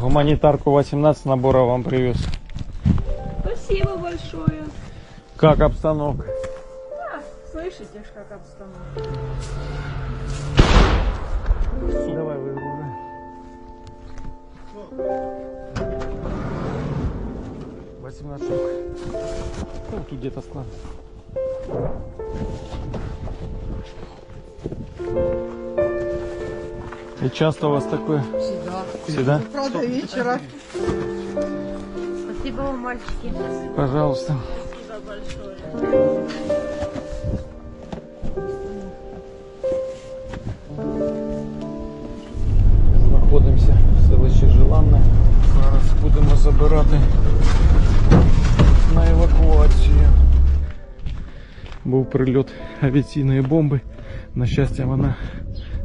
Гуманитарку 18 наборов вам привез. Спасибо большое. Как обстановка? Да, слышите, как обстановка. Давай выгружай. Восемнадцать штук. Ну, тут где-то склад. И часто у вас такое? Всегда. Всегда? Правда, вечера. Спасибо вам, мальчики. Пожалуйста. Спасибо большое. Знаходимося в селищі Желанне. Зараз будемо забирати на евакуацію. Був прильот авіаційної бомби. На щастя, вона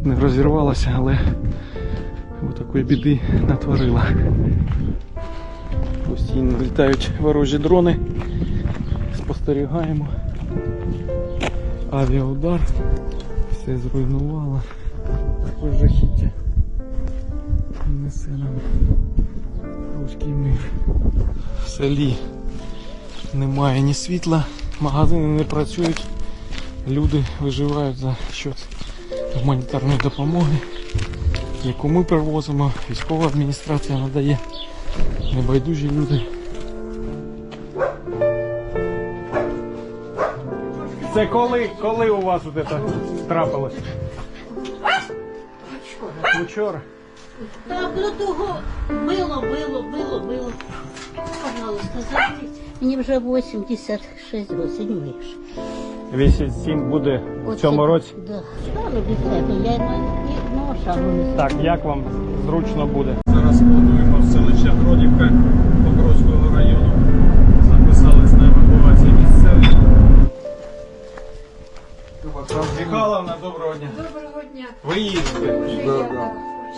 не розірвалася, але такої біди натворила. Постійно літають ворожі дрони. Спостерігаємо. Авіаудар. Все зруйнувало. Також жахіття несе нам руський мир. В селі немає ні світла, магазини не працюють, люди виживають за счет гуманітарної допомоги, яку ми привозимо, військова адміністрація надає, небайдужі люди. Це коли, коли у вас от це трапилось? Вчора. Так, до того било, било, било, било. Пожалуйста, зайдіть. Мені вже 86 років, не більше. 87 буде в цьому році. Да. Стану від я на шагу Так, як вам зручно буде? Зараз плануємо в селище Гродівка Покровського району. Записались на евакуацію місцеві. Михайловна, доброго дня. Доброго дня. Ви їздите.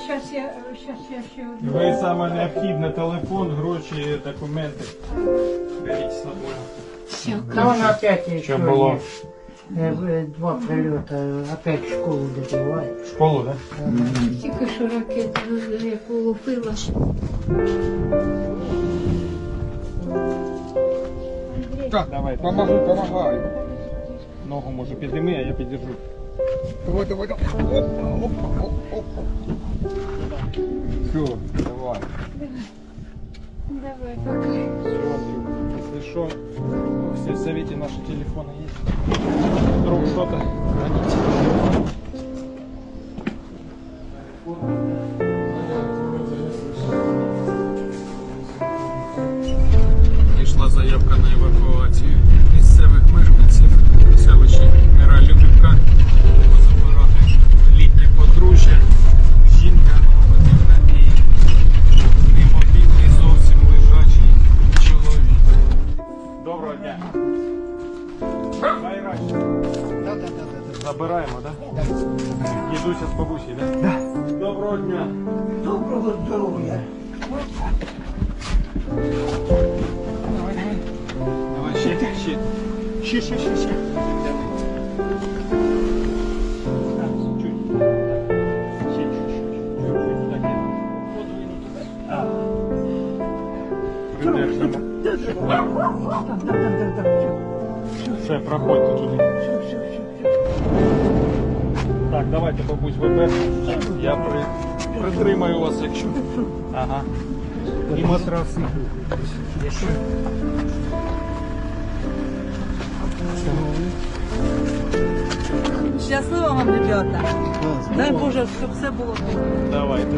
Сейчас я, сейчас я ще одну. Ви саме необхідне телефон, гроші, документи. Беріть з собою. Опять еще Що було? э, э, два прилета, опять в школу добивает. В школу, так? Тільки що ракета яку лупила. Так, давай. Помогу, помогаю. Ногу може підійми, а я підержу. Давай, давай, давай. Опа, опа, опа, опа. Все, давай. Давай, пока. Если что, все в совете наши телефоны есть. Иду сейчас бабусей, да? Да. Доброго дня. Доброго здоровья. Давай, давай. Давай, щит, щит. Щит, щит, щит, щит. Все, проходит туда. Все, все, все. Так, давайте, бабусь, ВП. Я при... притримаю вас, якщо. Ага. І матраси. Щасливо вам, ребята. Дай Боже, щоб все було добре. Давайте.